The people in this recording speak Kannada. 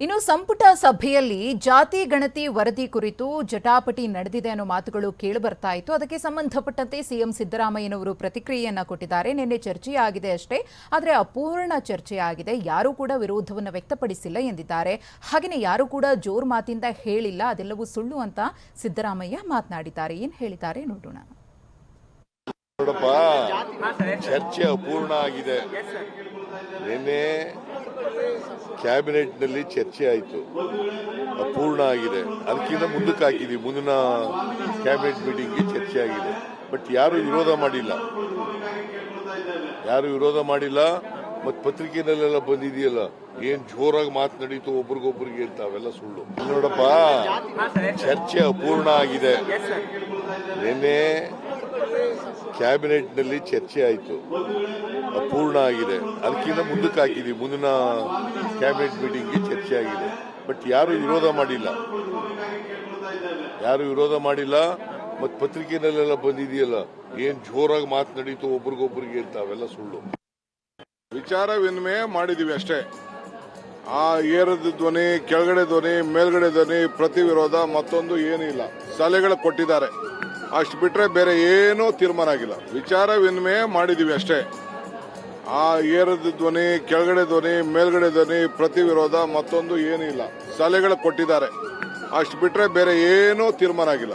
ಇನ್ನು ಸಂಪುಟ ಸಭೆಯಲ್ಲಿ ಜಾತಿ, ಗಣತಿ, ವರದಿ ಕುರಿತು ಜಟಾಪಟಿ ನಡೆದಿದೆ ಅನ್ನೋ ಮಾತುಗಳು ಕೇಳಿಬರ್ತಾ ಇತ್ತು. ಅದಕ್ಕೆ ಸಂಬಂಧಪಟ್ಟಂತೆ ಸಿಎಂ ಸಿದ್ದರಾಮಯ್ಯನವರು ಪ್ರತಿಕ್ರಿಯೆಯನ್ನ ಕೊಟ್ಟಿದ್ದಾರೆ. ನಿನ್ನೆ ಚರ್ಚೆಯಾಗಿದೆ ಅಷ್ಟೇ. ಆದರೆ ಅಪೂರ್ಣ ಚರ್ಚೆಯಾಗಿದೆ. ಯಾರೂ ಕೂಡ ವಿರೋಧವನ್ನು ವ್ಯಕ್ತಪಡಿಸಿಲ್ಲ ಎಂದಿದ್ದಾರೆ. ಹಾಗೆಯೇ ಯಾರೂ ಕೂಡ ಜೋರ್ ಮಾತಿಂದ ಹೇಳಿಲ್ಲ. ಅದೆಲ್ಲವೂ ಸುಳ್ಳು ಅಂತ ಸಿದ್ದರಾಮಯ್ಯ ಮಾತನಾಡಿದ್ದಾರೆ. ಏನು ಹೇಳಿದ್ದಾರೆ ನೋಡೋಣ. ಚರ್ಚೆ ಅಪೂರ್ಣ ಆಗಿದೆ. ನಿನ್ನೆ ಕ್ಯಾಬಿನೆಟ್ನಲ್ಲಿ ಚರ್ಚೆ ಆಯಿತು. ಅಪೂರ್ಣ ಆಗಿದೆ. ಅದಕ್ಕಿಂತ ಮುಂದಕ್ಕೆ ಹಾಕಿದ್ದೀವಿ ಮುಂದಿನ ಕ್ಯಾಬಿನೆಟ್ ಮೀಟಿಂಗ್ಗೆ ಚರ್ಚೆ ಆಗಿದೆ. ಬಟ್ ಯಾರು ವಿರೋಧ ಮಾಡಿಲ್ಲ. ಯಾರು ವಿರೋಧ ಮಾಡಿಲ್ಲ. ಮತ್ತು ಪತ್ರಿಕೆನಲ್ಲೆಲ್ಲ ಬಂದಿದೆಯಲ್ಲ? ಏನ್ ಜೋರಾಗಿ ಮಾತನಾಡಿತು ಒಬ್ರಿಗೊಬ್ರಿಗೆ ಅಂತ ಅವೆಲ್ಲ ಸುಳ್ಳು. ನೋಡಪ್ಪ ಚರ್ಚೆ ಅಪೂರ್ಣ ಆಗಿದೆ. ನಿನ್ನೆ ಕ್ಯಾಬಿನೆಟ್ನಲ್ಲಿ ಚರ್ಚೆ ಆಯಿತು. ಅಪೂರ್ಣ ಆಗಿದೆ. ಅದಕ್ಕಿಂತ ಮುಂದಕ್ಕೆ ಹಾಕಿದ್ವಿ ಮುಂದಿನ ಕ್ಯಾಬಿನೆಟ್ ಮೀಟಿಂಗ್ಗೆ ಚರ್ಚೆ ಆಗಿದೆ. ಬಟ್ ಯಾರು ವಿರೋಧ ಮಾಡಿಲ್ಲ. ಯಾರು ವಿರೋಧ ಮಾಡಿಲ್ಲ. ಮತ್ತು ಪತ್ರಿಕೆನಲ್ಲೆಲ್ಲ ಬಂದಿದೆಯಲ್ಲ. ಏನ್ ಜೋರಾಗಿ ಮಾತನಾಡಿತು ಒಬ್ರಿಗೊಬ್ರಿಗೆ ಅಂತ ಅವೆಲ್ಲ ಸುಳ್ಳು. ವಿಚಾರ ವಿನಿಮಯ ಮಾಡಿದೀವಿ ಅಷ್ಟೇ. ಆ ಏರದ ಧ್ವನಿ, ಕೆಳಗಡೆ ಧ್ವನಿ, ಮೇಲ್ಗಡೆ ಧ್ವನಿ ಪ್ರತಿ ವಿರೋಧ ಮತ್ತೊಂದು ಏನೂ ಇಲ್ಲ ಸಲಹೆಗಳು ಕೊಟ್ಟಿದ್ದಾರೆ. ಅಷ್ಟು ಬಿಟ್ರೆ ಬೇರೆ ಏನೂ ತೀರ್ಮಾನ ಆಗಿಲ್ಲ. ವಿಚಾರ ವಿನಿಮಯ ಮಾಡಿದೀವಿ ಅಷ್ಟೇ. ಆ ಏರದ ಧ್ವನಿ, ಕೆಳಗಡೆ ಧ್ವನಿ, ಮೇಲ್ಗಡೆ ಧ್ವನಿ ಪ್ರತಿ ವಿರೋಧ ಮತ್ತೊಂದು ಏನೂ ಇಲ್ಲ. ಸಲಹೆಗಳು ಕೊಟ್ಟಿದ್ದಾರೆ. ಅಷ್ಟು ಬಿಟ್ರೆ ಬೇರೆ ಏನೂ ತೀರ್ಮಾನ ಆಗಿಲ್ಲ.